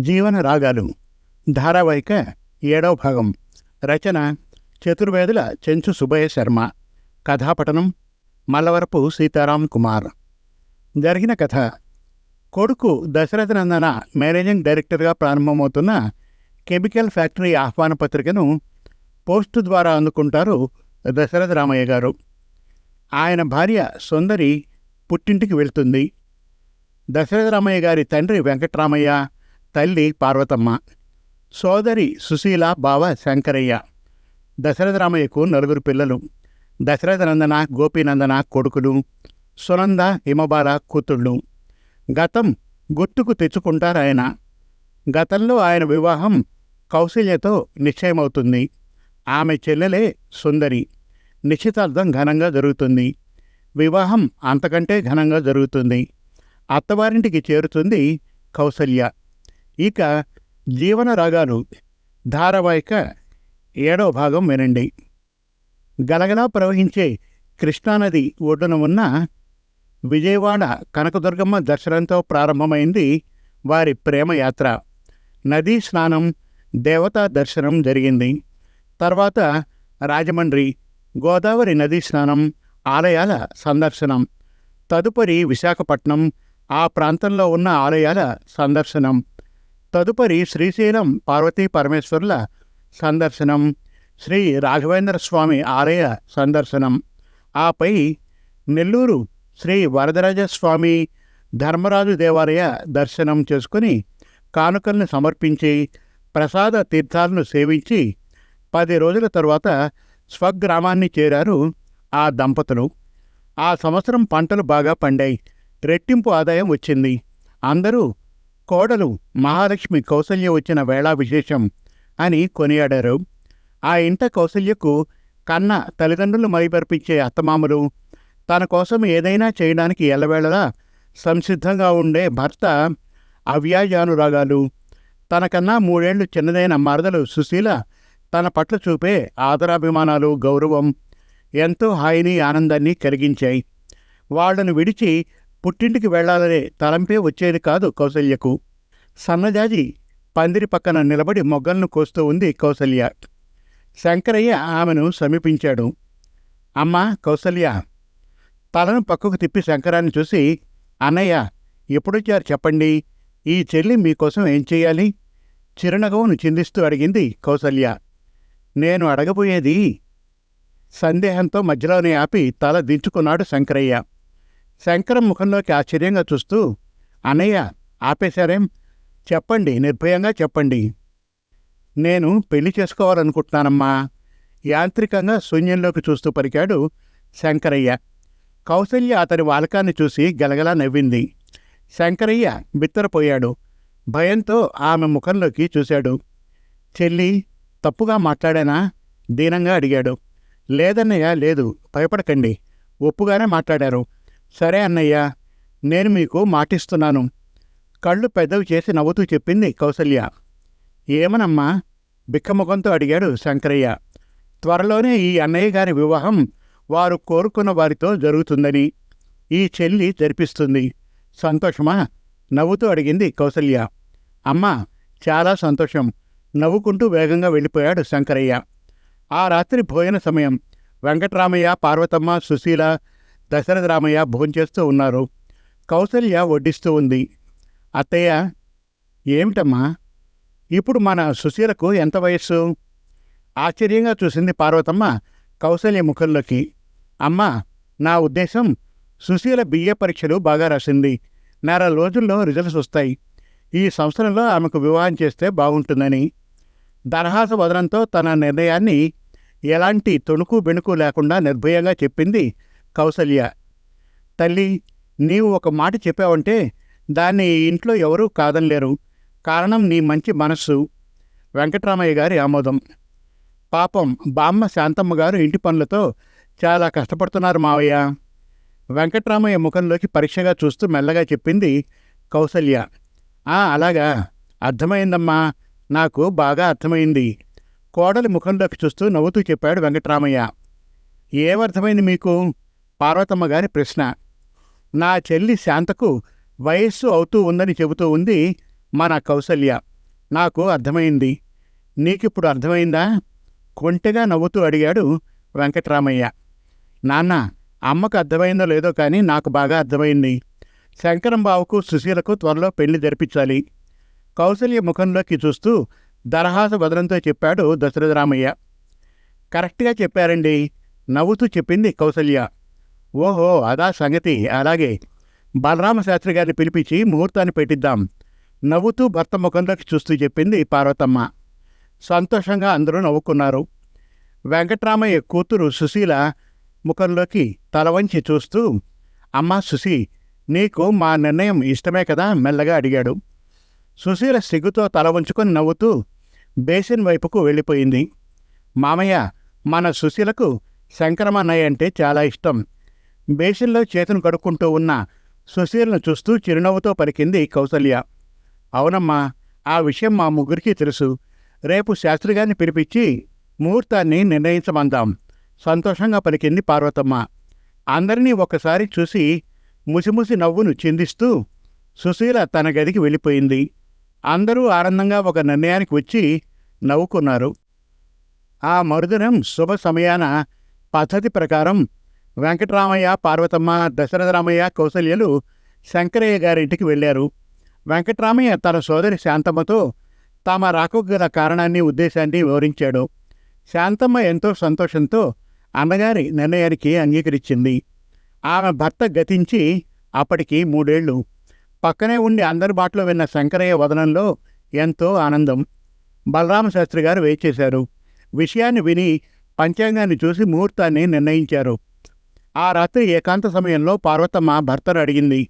జీవన రాగాలు. ధారావాహిక ఏడవ భాగం. రచన చతుర్వేదుల చెంచు సుబ్బయ్య శర్మ. కథాపఠనం మల్లవరపు సీతారాం కుమార్. జరిగిన కథ. కొడుకు దశరథ నందన మేనేజింగ్ డైరెక్టర్గా ప్రారంభమవుతున్న కెమికల్ ఫ్యాక్టరీ ఆహ్వాన పత్రికను పోస్టు ద్వారా అందుకుంటారు దశరథ రామయ్య గారు. ఆయన భార్య సుందరి పుట్టింటికి వెళ్తుంది. దశరథ రామయ్య గారి తండ్రి వెంకట్రామయ్య తల్లి పార్వతమ్మ సోదరి సుశీల బావ శంకరయ్య దశరథ రామయ్యకు నలుగురు పిల్లలు దశరథ నందన గోపీనందన కొడుకులు సునంద హిమబాల కూతుళ్ళు. గతం గుర్తుకు తెచ్చుకుంటారాయన. గతంలో ఆయన వివాహం కౌశల్యతో నిశ్చయమవుతుంది. ఆమె చెల్లెలే సుందరి. నిశ్చితార్థం ఘనంగా జరుగుతుంది. వివాహం అంతకంటే ఘనంగా జరుగుతుంది. అత్తవారింటికి చేరుతుంది కౌసల్య ఇక జీవన రాగాలు ధారావాహిక ఏడవ భాగం వినండి. గలగలా ప్రవహించే కృష్ణానది ఒడ్డున ఉన్న విజయవాడ కనకదుర్గమ్మ దర్శనంతో ప్రారంభమైంది వారి ప్రేమయాత్ర. నదీ స్నానం దేవతా దర్శనం జరిగింది. తర్వాత రాజమండ్రి గోదావరి నదీ స్నానం ఆలయాల సందర్శనం. తదుపరి విశాఖపట్నం ఆ ప్రాంతంలో ఉన్న ఆలయాల సందర్శనం. తదుపరి శ్రీశైలం పార్వతీ పరమేశ్వరుల సందర్శనం. శ్రీ రాఘవేంద్ర స్వామి ఆలయ సందర్శనం. ఆపై నెల్లూరు శ్రీ వరదరాజ స్వామి ధర్మరాజు దేవాలయ దర్శనం చేసుకుని కానుకల్ని సమర్పించి ప్రసాద తీర్థాలను సేవించి పది రోజుల తరువాత స్వగ్రామాన్ని చేరారు ఆ దంపతులు. ఆ సంవత్సరం పంటలు బాగా పండాయి. రెట్టింపు ఆదాయం వచ్చింది. అందరూ కోడలు మహాలక్ష్మి కౌసల్య వచ్చిన వేళా విశేషం అని కొనియాడారు. ఆ ఇంట కౌసల్యకు కన్న తల్లిదండ్రులు మైపర్పించే అత్తమామలు తన కోసం ఏదైనా చేయడానికి ఎల్లవేళలా సంసిద్ధంగా ఉండే భర్త అవ్యాజానురాగాలు తనకన్నా మూడేళ్ళు చిన్నదైన మరదలు సుశీల తన పట్ల చూపే ఆదరాభిమానాలు గౌరవం ఎంతో హాయిని ఆనందాన్ని కలిగించాయి. వాళ్ళను విడిచి పుట్టింటికి వెళ్ళాలనే తలంపే వచ్చేది కాదు కౌసల్యకు. సన్నజాజి పందిరి పక్కన నిలబడి మొగ్గలను కోస్తూ ఉంది కౌసల్య. శంకరయ్య ఆమెను సమీపించాడు. అమ్మా కౌసల్య. తలను పక్కకు తిప్పి శంకరాన్ని చూసి అన్నయ్య ఎప్పుడొచ్చారు చెప్పండి? ఈ చెల్లి మీకోసం ఏం చేయాలి? చిరునగవును చిందిస్తూ అడిగింది కౌసల్య. నేను అడగబోయేది? సందేహంతో మధ్యలోనే ఆపి తల దించుకున్నాడు శంకరయ్య. శంకరం ముఖంలోకి ఆశ్చర్యంగా చూస్తూ అన్నయ్య ఆపేశారేం? చెప్పండి నిర్భయంగా చెప్పండి. నేను పెళ్ళి చేసుకోవాలనుకుంటున్నానమ్మా. యాంత్రికంగా శూన్యంలోకి చూస్తూ పలికాడు శంకరయ్య. కౌసల్య అతని వాలకాన్ని చూసి గలగలా నవ్వింది. శంకరయ్య బిత్తరపోయాడు. భయంతో ఆమె ముఖంలోకి చూశాడు. చెల్లి తప్పుగా మాట్లాడానా? దీనంగా అడిగాడు. లేదన్నయ్య లేదు. భయపడకండి. ఒప్పుగానే మాట్లాడారు. సరే అన్నయ్య నేను మీకు మాటిస్తున్నాను. కళ్ళు పెద్దవి చేసి నవ్వుతూ చెప్పింది కౌసల్య. ఏమనమ్మా? బిక్కముఖంతో అడిగాడు శంకరయ్య. త్వరలోనే ఈ అన్నయ్య గారి వివాహం వారు కోరుకున్న వారితో జరుగుతుందని ఈ చెల్లి జరిపిస్తుంది. సంతోషమా? నవ్వుతూ అడిగింది కౌసల్య. అమ్మా చాలా సంతోషం. నవ్వుకుంటూ వేగంగా వెళ్ళిపోయాడు శంకరయ్య. ఆ రాత్రి భోజన సమయం. వెంకట్రామయ్య పార్వతమ్మ సుశీల దశరథ రామయ్య భోంచేస్తూ ఉన్నారు. కౌసల్య వడ్డిస్తూ ఉంది. అత్తయ్య ఏమిటమ్మా? ఇప్పుడు మన సుశీలకు ఎంత వయస్సు? ఆశ్చర్యంగా చూసింది పార్వతమ్మ కౌసల్య ముఖంలోకి. అమ్మా నా ఉద్దేశం సుశీల బిఏ పరీక్షలు బాగా రాసింది. నెల రోజుల్లో రిజల్ట్స్ వస్తాయి. ఈ సంవత్సరంలో ఆమెకు వివాహం చేస్తే బాగుంటుందని. దరహాస వదనంతో తన నిర్ణయాన్ని ఎలాంటి తొణుకు బెణుకు లేకుండా నిర్భయంగా చెప్పింది కౌసల్య తల్లి నీవు ఒక మాట చెప్పావంటే దాన్ని ఇంట్లో ఎవరూ కాదనలేరు. కారణం నీ మంచి మనస్సు. వెంకటరామయ్య గారి ఆమోదం. పాపం బామ్మ శాంతమ్మ గారు ఇంటి పనులతో చాలా కష్టపడుతున్నారు మావయ్య. వెంకట్రామయ్య ముఖంలోకి పరీక్షగా చూస్తూ మెల్లగా చెప్పింది కౌసల్య. ఆ అలాగా. అర్థమైందమ్మా. నాకు బాగా అర్థమైంది. కోడలి ముఖంలోకి చూస్తూ నవ్వుతూ చెప్పాడు వెంకట్రామయ్య. ఏమర్థమైంది మీకు? పార్వతమ్మ గారి ప్రశ్న. నా చెల్లి శాంతకు వయస్సు అవుతూ ఉందని చెబుతూ ఉంది మన కౌసల్య. నాకు అర్థమైంది. నీకిప్పుడు అర్థమైందా? కొంటెగా నవ్వుతూ అడిగాడు వెంకట్రామయ్య. నాన్న అమ్మకు అర్థమైందో లేదో కానీ నాకు బాగా అర్థమైంది. శంకరం బావుకు సుశీలకు త్వరలో పెళ్ళి జరిపించాలి. కౌసల్య ముఖంలోకి చూస్తూ దరహాస వదనంతో చెప్పాడు దశరథరామయ్య. కరెక్ట్గా చెప్పారండి. నవ్వుతూ చెప్పింది కౌసల్య. ఓహో అదా సంగతి. అలాగే. బలరామశాస్త్రి గారిని పిలిపించి ముహూర్తాన్ని పెట్టిద్దాం. నవ్వుతూ భర్త ముఖంలోకి చూస్తూ చెప్పింది పార్వతమ్మ. సంతోషంగా అందరూ నవ్వుకున్నారు. వెంకట్రామయ్య కూతురు సుశీల ముఖంలోకి తల వంచి చూస్తూ అమ్మా సుశీ నీకు మా నిర్ణయం ఇష్టమే కదా? మెల్లగా అడిగాడు. సుశీల సిగ్గుతో తల వంచుకొని నవ్వుతూ బేసిన్ వైపుకు వెళ్ళిపోయింది. మామయ్య మన సుశీలకు శంకరమన్నయ్య అంటే చాలా ఇష్టం. బేసిన్లో చేతును కడుక్కుంటూ ఉన్న సుశీలను చూస్తూ చిరునవ్వుతో పలికింది కౌసల్య. అవునమ్మా ఆ విషయం మా ముగ్గురికి తెలుసు. రేపు శాస్త్రిగారిని పిలిపించి ముహూర్తాన్ని నిర్ణయించమందాం సంతోషంగా పలికింది పార్వతమ్మ. అందరినీ ఒకసారి చూసి ముసిముసి నవ్వును చిందిస్తూ సుశీల తన గదికి వెళ్ళిపోయింది. అందరూ ఆనందంగా ఒక నిర్ణయానికి వచ్చి నవ్వుకున్నారు. ఆ మరుదినం శుభ సమయాన పద్ధతి ప్రకారం వెంకటరామయ్య పార్వతమ్మ దశరథరామయ్య కౌసల్యలు శంకరయ్య గారింటికి వెళ్ళారు. వెంకటరామయ్య తన సోదరి శాంతమ్మతో తామ రాకు గల కారణాన్ని ఉద్దేశాన్ని వివరించాడు. శాంతమ్మ ఎంతో సంతోషంతో అన్నగారి నిర్ణయానికి అంగీకరించింది. ఆమె భర్త గతించి అప్పటికి మూడేళ్ళు. పక్కనే ఉండి అందరి బాటలో విన్న శంకరయ్య వదనంలో ఎంతో ఆనందం. బలరామశాస్త్రి గారు వేచేశారు విషయాన్ని విని పంచాంగాన్ని చూసి ముహూర్తాన్ని నిర్ణయించారు. ఆ రాత్రి ఏకాంత సమయంలో పార్వతమ్మ భర్తను అడిగింది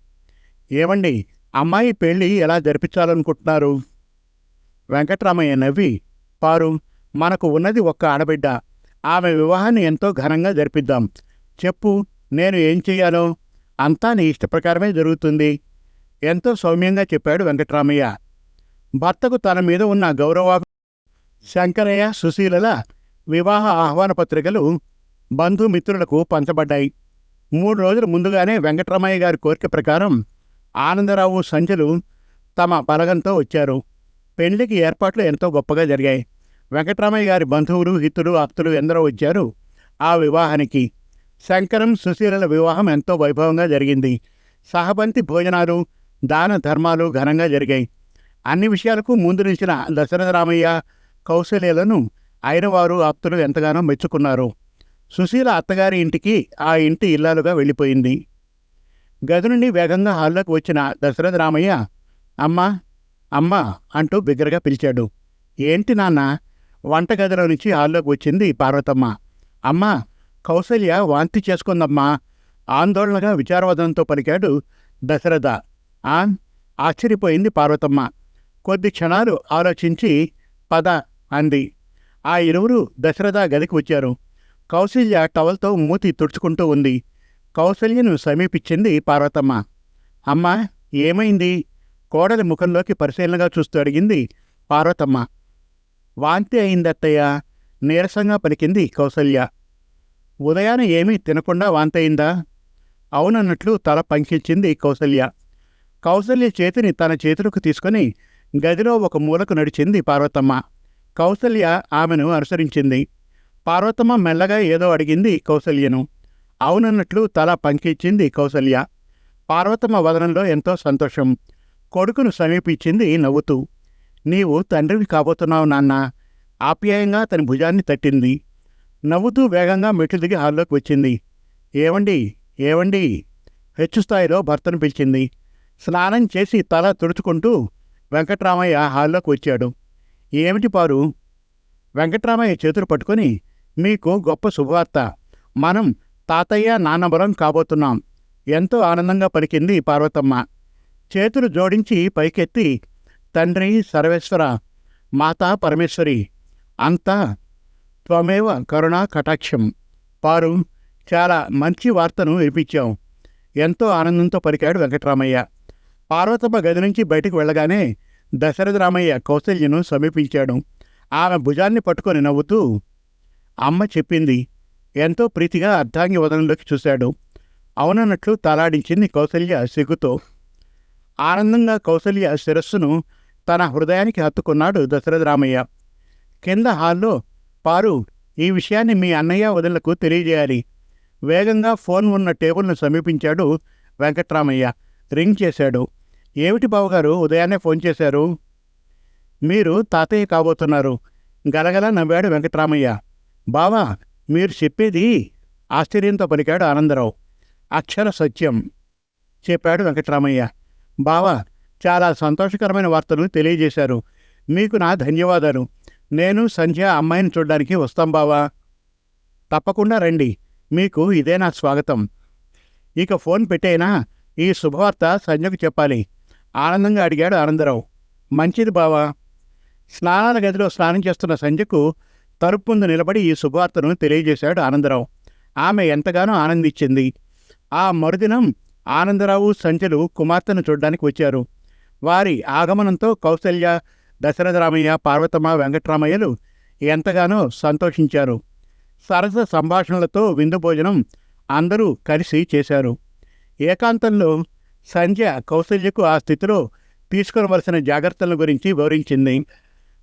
ఏమండి అమ్మాయి పెళ్ళి ఎలా జరిపించాలనుకుంటున్నారు? వెంకట్రామయ్య నవ్వి పారు మనకు ఉన్నది ఒక్క ఆడబిడ్డ. ఆమె వివాహాన్ని ఎంతో ఘనంగా జరిపిద్దాం. చెప్పు నేను ఏం చెయ్యాలో? అంతా నీ ఇష్టప్రకారమే జరుగుతుంది. ఎంతో సౌమ్యంగా చెప్పాడు వెంకట్రామయ్య. భర్తకు తన మీద ఉన్న గౌరవ శంకరయ్య సుశీలల వివాహ ఆహ్వాన పత్రికలు బంధుమిత్రులకు పంచబడ్డాయి. మూడు రోజుల ముందుగానే వెంకటరామయ్య గారి కోరిక ప్రకారం ఆనందరావు సంజలు తమ బలగంతో వచ్చారు. పెళ్ళికి ఏర్పాట్లు ఎంతో గొప్పగా జరిగాయి. వెంకటరామయ్య గారి బంధువులు హితులు ఆప్తులు ఎందరో వచ్చారు ఆ వివాహానికి. శంకరం సుశీలల వివాహం ఎంతో వైభవంగా జరిగింది. సహబంతి భోజనాలు దాన ధర్మాలు ఘనంగా జరిగాయి. అన్ని విషయాలకు ముందు నిలిచిన దశరథరామయ్య కౌశల్యలను అయినవారు ఆప్తులు ఎంతగానో మెచ్చుకున్నారు. సుశీల అత్తగారి ఇంటికి ఆ ఇంటి ఇల్లాలుగా వెళ్ళిపోయింది. గది నుండి వేగంగా హాల్లోకి వచ్చిన దశరథ రామయ్య అమ్మా అమ్మా అంటూ బిగ్గరగా పిలిచాడు. ఏంటి నాన్న వంటగదిలో నుంచి హాల్లోకి వచ్చింది పార్వతమ్మ. అమ్మా కౌసల్య వాంతి చేసుకుందమ్మా ఆందోళనగా విచారవదనంతో పలికాడు దశరథ. ఆ ఆశ్చర్యపోయింది పార్వతమ్మ. కొద్ది క్షణాలు ఆలోచించి పద అంది. ఆ ఇరువురు దశరథ గదికి వచ్చారు. కౌశల్య టవల్తో మూతి తుడుచుకుంటూ ఉంది. కౌశల్యను సమీపించింది పార్వతమ్మ. అమ్మా ఏమైంది? కోడలి ముఖంలోకి పరిశీలనగా చూస్తూ అడిగింది పార్వతమ్మ. వాంతి అయిందత్తయ్య. నీరసంగా పలికింది కౌసల్య ఉదయాన ఏమీ తినకుండా వాంతయిందా అవునన్నట్లు తల పంకించింది కౌసల్య కౌసల్య చేతిని తన చేతులకు తీసుకొని గదిలో ఒక మూలకు నడిచింది పార్వతమ్మ. కౌసల్య ఆమెను అనుసరించింది. పార్వతమ్మ మెల్లగా ఏదో అడిగింది కౌసల్యను. అవునన్నట్లు తల పంకిచ్చింది కౌసల్య. పార్వతమ్మ వదనంలో ఎంతో సంతోషం. కొడుకును సమీపించింది నవ్వుతూ. నీవు తండ్రివి కాబోతున్నావు నాన్న. ఆప్యాయంగా తన భుజాన్ని తట్టింది. నవ్వుతూ వేగంగా మెట్లు దిగి హాల్లోకి వచ్చింది. ఏవండి? ఏవండి? హెచ్చుస్థాయిలో భర్తను పిలిచింది. స్నానం చేసి తల తుడుచుకుంటూ వెంకట్రామయ్య హాల్లోకి వచ్చాడు. ఏమిటి పారు? వెంకట్రామయ్య చేతులు పట్టుకొని మీకు గొప్ప శుభవార్త. మనం తాతయ్య నాన్నబరం కాబోతున్నాం. ఎంతో ఆనందంగా పలికింది పార్వతమ్మ. చేతులు జోడించి పైకెత్తి తండ్రి సర్వేశ్వర మాతా పరమేశ్వరి అంతా త్వమేవ కరుణా కటాక్షం. పారు చాలా మంచి వార్తను వినిపించాం ఎంతో ఆనందంతో పలికాడు వెంకటరామయ్య. పార్వతమ్మ గది నుంచి బయటకు వెళ్ళగానే దశరథ రామయ్య కౌశల్యను సమీపించాడు. ఆమె భుజాన్ని పట్టుకొని నవ్వుతూ అమ్మ చెప్పింది. ఎంతో ప్రీతిగా అర్ధాంగి వదనంలోకి చూశాడు. అవునన్నట్లు తలాడించింది కౌసల్య సిగ్గుతో. ఆనందంగా కౌసల్య శిరస్సును తన హృదయానికి హత్తుకున్నాడు దశరథ రామయ్య. కింద హాల్లో పారు ఈ విషయాన్ని మీ అన్నయ్య వదిలకు తెలియజేయాలి. వేగంగా ఫోన్ ఉన్న టేబుల్ను సమీపించాడు వెంకట్రామయ్య. రింగ్ చేశాడు. ఏమిటి బావగారు ఉదయాన్నే ఫోన్ చేశారు? మీరు తాతయ్య కాబోతున్నారు. గలగల నవ్వాడు వెంకట్రామయ్య. బావా మీరు చెప్పేది ఆశ్చర్యంతో పలికాడు ఆనందరావు. అక్షర సత్యం చెప్పాడు వెంకట్రామయ్య. బావా చాలా సంతోషకరమైన వార్తలు తెలియజేశారు. మీకు నా ధన్యవాదాలు. నేను సంధ్య అమ్మాయిని చూడడానికి వస్తాం బావా. తప్పకుండా రండి. మీకు ఇదే నా స్వాగతం. ఇక ఫోన్ పెట్టైనా ఈ శుభవార్త సంధ్యకు చెప్పాలి. ఆనందంగా అడిగాడు ఆనందరావు. మంచిది బావా. స్నానాల గదిలో స్నానం చేస్తున్న సంధ్యకు తలుపు ముందు నిలబడి ఈ శుభార్తను తెలియజేశాడు ఆనందరావు. ఆమె ఎంతగానో ఆనందించింది. ఆ మరుదినం ఆనందరావు సంజలు కుమార్తెను చూడడానికి వచ్చారు. వారి ఆగమనంతో కౌసల్య దశరథరామయ్య పార్వతమ్మ వెంకటరామయ్యలు ఎంతగానో సంతోషించారు. సరస సంభాషణలతో విందు భోజనం అందరూ కలిసి చేశారు. ఏకాంతంలో సంధ్య కౌసల్యకు ఆ స్థితిలో తీసుకోవలసిన జాగ్రత్తల గురించి వివరించింది.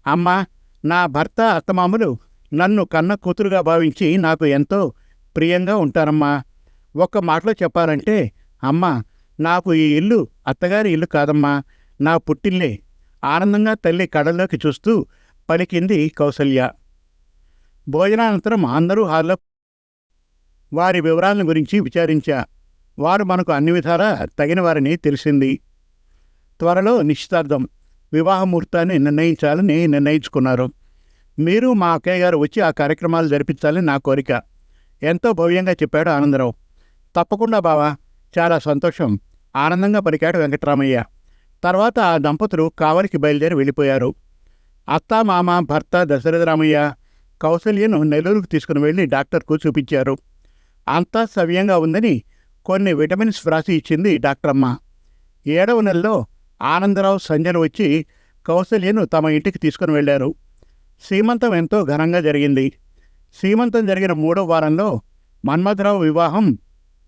అమ్మ నా భర్త అత్తమామలు నన్ను కన్న కూతురుగా భావించి నాకు ఎంతో ప్రియంగా ఉంటారమ్మా. ఒక్క మాటలో చెప్పాలంటే అమ్మా నాకు ఈ ఇల్లు అత్తగారి ఇల్లు కాదమ్మా. నా పుట్టిల్లే ఆనందంగా తల్లి కడల్లోకి చూస్తూ పలికింది కౌసల్య. భోజనానంతరం అందరూ హాల్లో వారి వివరాలను గురించి విచారించా. వారు మనకు అన్ని విధాలా తగినవారని తెలిసింది. త్వరలో నిశ్చితార్థం వివాహ ముహూర్తాన్ని నిర్ణయించాలని నిర్ణయించుకున్నారు. మీరు మా అక్కయ్య గారు వచ్చి ఆ కార్యక్రమాలు జరిపించాలని నా కోరిక. ఎంతో భవ్యంగా చెప్పాడు ఆనందరావు. తప్పకుండా బావా చాలా సంతోషం. ఆనందంగా పలికాడు వెంకటరామయ్య. తర్వాత ఆ దంపతులు కావలికి బయలుదేరి వెళ్ళిపోయారు. అత్త మామ భర్త దశరథరామయ్య కౌసల్యను నెల్లూరుకు తీసుకుని వెళ్ళి డాక్టర్కు చూపించారు. అంతా సవ్యంగా ఉందని కొన్ని విటమిన్స్ వ్రాసి ఇచ్చింది డాక్టరమ్మ. ఏడవ నెలలో ఆనందరావు సంజయ్ వచ్చి కౌసల్యను తమ ఇంటికి తీసుకుని వెళ్ళారు. సీమంతం ఎంతో ఘనంగా జరిగింది. సీమంతం జరిగిన మూడో వారంలో మన్మథరావు వివాహం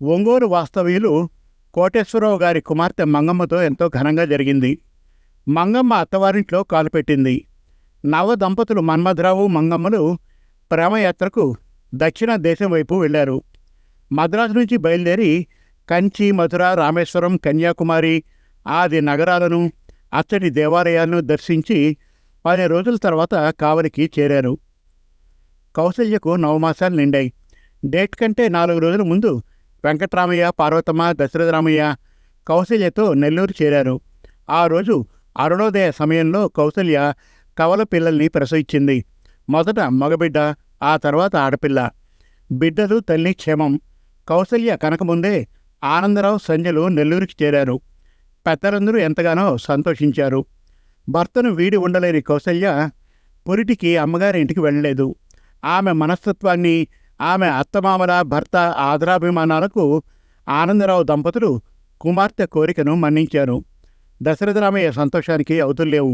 ఒంగోలు వాస్తవ్యులు కోటేశ్వరరావు గారి కుమార్తె మంగమ్మతో ఎంతో ఘనంగా జరిగింది. మంగమ్మ అత్తవారింట్లో కాలుపెట్టింది నవ దంపతులు మన్మథరావు మంగమ్మలు ప్రేమయాత్రకు దక్షిణ దేశం వైపు వెళ్ళారు. మద్రాసు నుంచి బయలుదేరి కంచి మధుర రామేశ్వరం కన్యాకుమారి ఆది నగరాలను అచ్చటి దేవాలయాలను దర్శించి పదిహేను రోజుల తర్వాత కావలికి చేరారు. కౌసల్యకు నవమాసాలు నిండాయి. డేట్ కంటే నాలుగు రోజుల ముందు వెంకట్రామయ్య పార్వతమ్మ దశరథరామయ్య కౌసల్యతో నెల్లూరు చేరారు. ఆ రోజు అరుణోదయ సమయంలో కౌసల్య కవల పిల్లల్ని ప్రసవించింది. మొదట మగబిడ్డ ఆ తర్వాత ఆడపిల్ల. బిడ్డలు తల్లి క్షేమం. కౌసల్య కనకముందే ఆనందరావు సంజలు నెల్లూరుకి చేరారు. పెద్దలందరూ ఎంతగానో సంతోషించారు. భర్తను వీడి ఉండలేని కౌసల్య పురిటికి అమ్మగారి ఇంటికి వెళ్ళలేదు. ఆమె మనస్తత్వాన్ని ఆమె అత్తమామల భర్త ఆదరాభిమానాలకు ఆనందరావు దంపతులు కుమార్తె కోరికను మన్నించారు. దశరథరామయ్య సంతోషానికి అవుతులేవు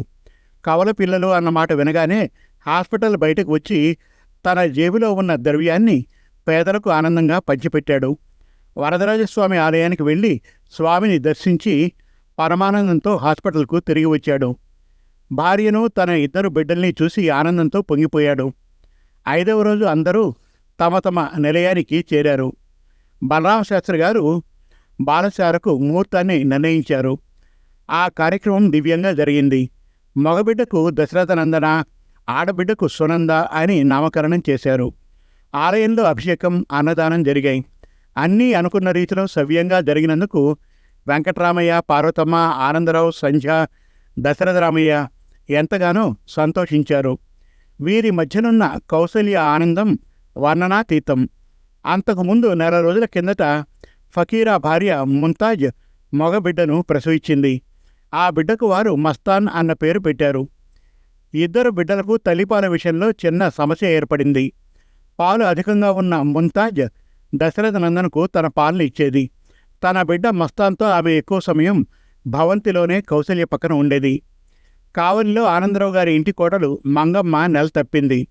కవల పిల్లలు అన్నమాట వినగానే హాస్పిటల్ బయటకు వచ్చి తన జేబులో ఉన్న ద్రవ్యాన్ని పేదలకు ఆనందంగా పంచిపెట్టాడు. వరదరాజస్వామి ఆలయానికి వెళ్ళి స్వామిని దర్శించి పరమానందంతో హాస్పిటల్కు తిరిగి వచ్చాడు. భార్యను తన ఇద్దరు బిడ్డల్ని చూసి ఆనందంతో పొంగిపోయాడు. ఐదవ రోజు అందరూ తమ తమ నిలయానికి చేరారు. బలరామ శాస్త్రి గారు బాలశారకు ముహూర్తాన్ని నిర్ణయించారు. ఆ కార్యక్రమం దివ్యంగా జరిగింది. మగబిడ్డకు దశరథ నందన ఆడబిడ్డకు సునంద అని నామకరణం చేశారు. ఆలయంలో అభిషేకం అన్నదానం జరిగాయి. అన్నీ అనుకున్న రీతిలో సవ్యంగా జరిగినందుకు వెంకటరామయ్య పార్వతమ్మ ఆనందరావు సంధ్య దశరథరామయ్య ఎంతగానో సంతోషించారు. వీరి మధ్యనున్న కౌసల్య ఆనందం వర్ణనాతీతం. అంతకుముందు నెల రోజుల కిందట ఫకీరా భార్య ముంతాజ్ మగబిడ్డను ప్రసవించింది. ఆ బిడ్డకు వారు మస్తాన్ అన్న పేరు పెట్టారు. ఇద్దరు బిడ్డలకు తల్లిపాల విషయంలో చిన్న సమస్య ఏర్పడింది. పాలు అధికంగా ఉన్న ముంతాజ్ దశరథ నందన్కు తన పాలను ఇచ్చేది. తన బిడ్డ మస్తాన్తో ఆమె ఎక్కువ సమయం భవంతిలోనే కౌసల్య పక్కన ఉండేది. కావలిలో ఆనందరావు గారి ఇంటి కోటలు మంగమ్మ నెల తప్పింది.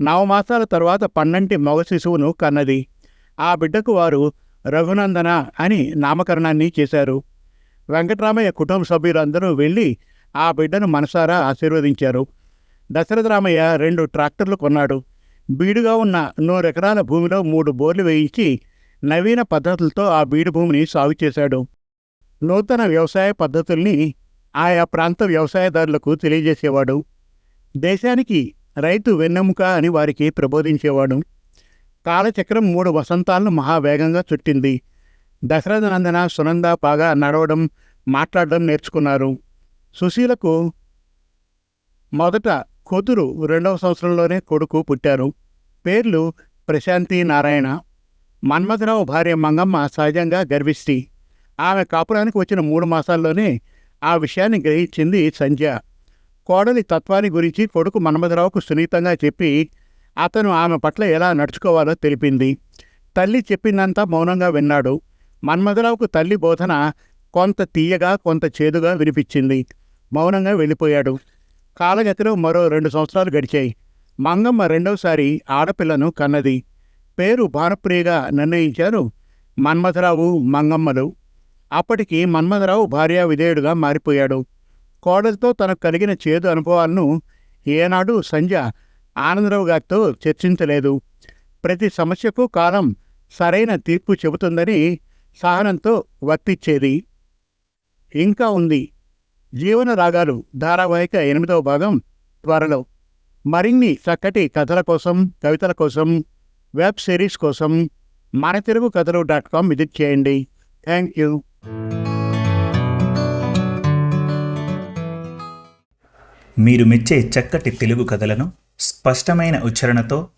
నవమాసాల తరువాత పన్నంటి మగ శిశువును కన్నది. ఆ బిడ్డకు వారు రఘునందన అని నామకరణాన్ని చేశారు. వెంకటరామయ్య కుటుంబ సభ్యులందరూ వెళ్ళి ఆ బిడ్డను మనసారా ఆశీర్వదించారు. దశరథ రామయ్య రెండు ట్రాక్టర్లు కొన్నాడు. బీడుగా ఉన్న నూరెకరాల భూమిలో మూడు బోర్లు వేయించి నవీన పద్ధతులతో ఆ బీడు భూమిని సాగు చేశాడు. నూతన వ్యవసాయ పద్ధతుల్ని ఆయా ప్రాంత వ్యవసాయదారులకు తెలియజేసేవాడు. దేశానికి రైతు వెన్నెముక అని వారికి ప్రబోధించేవాడు. కాలచక్రం మూడు వసంతాలను మహావేగంగా చుట్టింది. దశరథ నందన సునంద బాగా నడవడం మాట్లాడడం నేర్చుకున్నారు. సుశీలకు మొదట కూతురు రెండవ సంవత్సరంలోనే కొడుకు పుట్టారు. పేర్లు ప్రశాంతి నారాయణ. మన్మథరావు భార్య మంగమ్మ సహజంగా గర్విష్టి ఆమె కాపురానికి వచ్చిన మూడు మాసాల్లోనే ఆ విషయాన్ని గ్రహించింది సంధ్య. కోడలి తత్వాన్ని గురించి కొడుకు మన్మధరావుకు సునీతంగా చెప్పి అతను ఆమె పట్ల ఎలా నడుచుకోవాలో తెలిపింది. తల్లి చెప్పిందంతా మౌనంగా విన్నాడు. మన్మధరావుకు తల్లి బోధన కొంత తీయగా కొంత చేదుగా వినిపించింది. మౌనంగా వెళ్ళిపోయాడు. కాలగతిలో మరో రెండు సంవత్సరాలు గడిచాయి. మంగమ్మ రెండవసారి ఆడపిల్లను కన్నది. పేరు భానప్రియగా నిర్ణయించారు మన్మథరావు మంగమ్మలు. అప్పటికి మన్మథరావు భార్యా విధేయుడుగా మారిపోయాడు. కోడలితో తనకు కలిగిన చేదు అనుభవాలను ఏనాడు సంధ్య ఆనందరావు గారితో చర్చించలేదు. ప్రతి సమస్యకు కాలం సరైన తీర్పు చెబుతుందని సహనంతో వర్తిచ్చేది ఇంకా ఉంది. జీవన రాగాలు ధారావాహిక ఎనిమిదవ భాగం త్వరలో. మరిన్ని చక్కటి కథల కోసం కవితల కోసం వెబ్ సిరీస్ కోసం మన తెలుగు కథలు డాట్ కామ్ విజిట్ చేయండి. Thank you. మీరు మెచ్చే చక్కటి తెలుగు కథలను స్పష్టమైన ఉచ్చారణతో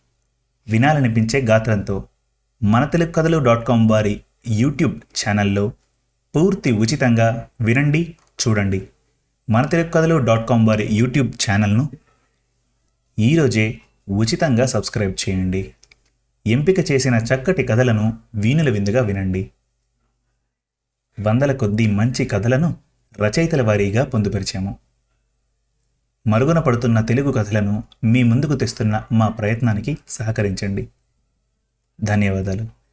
వినాలనిపించే గాత్రంతో మన తెలుగు కథలు డాట్ కామ్ వారి యూట్యూబ్ ఛానల్లో పూర్తి ఉచితంగా వినండి చూడండి. మన తెలుగు కథలు డాట్ కామ్ వారి యూట్యూబ్ ఛానల్ను ఈరోజే ఉచితంగా సబ్స్క్రైబ్ చేయండి. ఎంపిక చేసిన చక్కటి కథలను వీణుల విందుగా వినండి. వందల కొద్దీ మంచి కథలను రచయితల వారీగా పొందుపరిచాము. మరుగున పడుతున్న తెలుగు కథలను మీ ముందుకు తెస్తున్న మా ప్రయత్నానికి సహకరించండి. ధన్యవాదాలు.